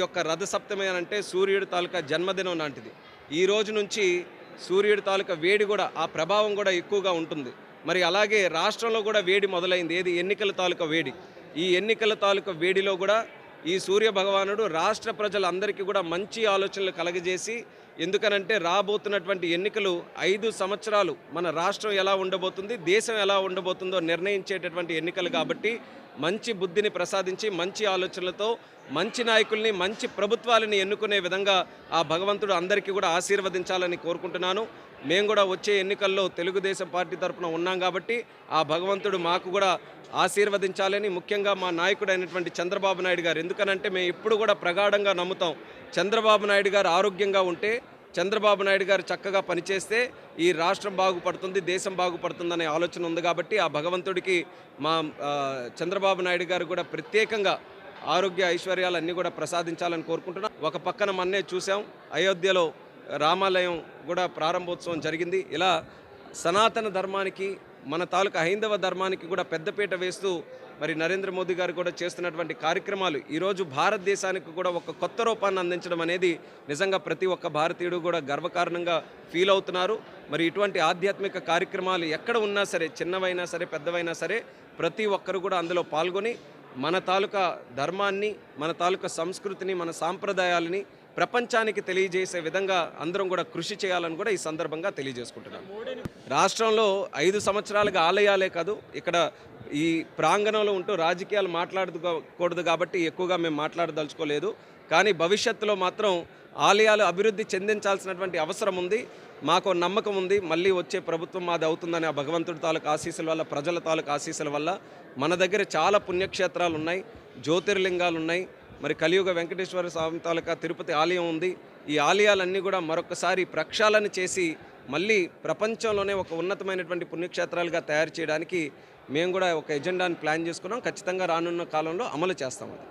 ఒక్క రథసప్తమి అని అంటే సూర్యుడి తాలూకా జన్మదినం లాంటిది. ఈ రోజు నుంచి సూర్యుడి తాలూకా వేడి కూడా ఆ ప్రభావం కూడా ఎక్కువగా ఉంటుంది. మరి అలాగే రాష్ట్రంలో కూడా వేడి మొదలైంది. ఏది? ఎన్నికల తాలూకా వేడి. ఈ ఎన్నికల తాలూకా వేడిలో కూడా ఈ సూర్య భగవానుడు రాష్ట్ర ప్రజలందరికీ కూడా మంచి ఆలోచనలు కలగజేసి ఎందుకనంటే రాబోతున్నటువంటి ఎన్నికలు ఐదు సంవత్సరాలు మన రాష్ట్రం ఎలా ఉండబోతుంది దేశం ఎలా ఉండబోతుందో నిర్ణయించేటటువంటి ఎన్నికలు కాబట్టి మంచి బుద్ధిని ప్రసాదించి మంచి ఆలోచనలతో మంచి నాయకుల్ని మంచి ప్రభుత్వాలని ఎన్నుకునే విధంగా ఆ భగవంతుడు అందరికీ కూడా ఆశీర్వదించాలని కోరుకుంటున్నాను. మేము కూడా వచ్చే ఎన్నికల్లో తెలుగుదేశం పార్టీ తరఫున ఉన్నాం కాబట్టి ఆ భగవంతుడు మాకు కూడా ఆశీర్వదించాలని ముఖ్యంగా మా నాయకుడు అయినటువంటి చంద్రబాబు నాయుడు గారు. ఎందుకనంటే మేము ఇప్పుడు కూడా ప్రగాఢంగా నమ్ముతాం. చంద్రబాబు నాయుడు గారు ఆరోగ్యంగా ఉంటే చంద్రబాబు నాయుడు గారు చక్కగా పనిచేస్తే ఈ రాష్ట్రం బాగుపడుతుంది దేశం బాగుపడుతుందనే ఆలోచన ఉంది కాబట్టి ఆ భగవంతుడికి మా చంద్రబాబు నాయుడు గారు కూడా ప్రత్యేకంగా ఆరోగ్య ఐశ్వర్యాలన్నీ కూడా ప్రసాదించాలని కోరుకుంటున్నాం. ఒక పక్కన మొన్నే చూసాం అయోధ్యలో రామాలయం కూడా ప్రారంభోత్సవం జరిగింది. ఇలా సనాతన ధర్మానికి మన తాలూకా హైందవ ధర్మానికి కూడా పెద్దపీట వేస్తూ మరి నరేంద్ర మోదీ గారు కూడా చేస్తున్నటువంటి కార్యక్రమాలు ఈరోజు భారతదేశానికి కూడా ఒక కొత్త రూపాన్ని అందించడం అనేది నిజంగా ప్రతి ఒక్క భారతీయుడు కూడా గర్వకారణంగా ఫీల్ అవుతున్నారు. మరి ఇటువంటి ఆధ్యాత్మిక కార్యక్రమాలు ఎక్కడ ఉన్నా సరే చిన్నవైనా సరే పెద్దవైనా సరే ప్రతి ఒక్కరు కూడా అందులో పాల్గొని మన తాలూకా ధర్మాన్ని మన తాలూకా సంస్కృతిని మన సాంప్రదాయాలని ప్రపంచానికి తెలియజేసే విధంగా అందరం కూడా కృషి చేయాలని కూడా ఈ సందర్భంగా తెలియజేసుకుంటున్నాను రాష్ట్రంలో ఐదు సంవత్సరాలుగా ఆలయాలే కాదు ఇక్కడ ఈ ప్రాంగణంలో ఉంటూ రాజకీయాలు మాట్లాడకూడదు కాబట్టి ఎక్కువగా మేము మాట్లాడదలుచుకోలేదు. కానీ భవిష్యత్తులో మాత్రం ఆలయాలు అభివృద్ధి చెందించాల్సినటువంటి అవసరం ఉంది మాకు నమ్మకం ఉంది. మళ్ళీ వచ్చే ప్రభుత్వం మాది అవుతుందని ఆ భగవంతుడి తాలూకు ఆశీస్సుల వల్ల ప్రజల తాలూకు ఆశీస్సుల వల్ల మన దగ్గర చాలా పుణ్యక్షేత్రాలు ఉన్నాయి జ్యోతిర్లింగాలు ఉన్నాయి. మరి కలియుగ వెంకటేశ్వర స్వామి తాలూకా తిరుపతి ఆలయం ఉంది. ఈ ఆలయాలన్నీ కూడా మరొకసారి ప్రక్షాళన చేసి మళ్ళీ ప్రపంచంలోనే ఒక ఉన్నతమైనటువంటి పుణ్యక్షేత్రాలుగా తయారు చేయడానికి మేము కూడా ఒక ఎజెండాని ప్లాన్ చేసుకున్నాం. ఖచ్చితంగా రానున్న కాలంలో అమలు చేస్తాం అది.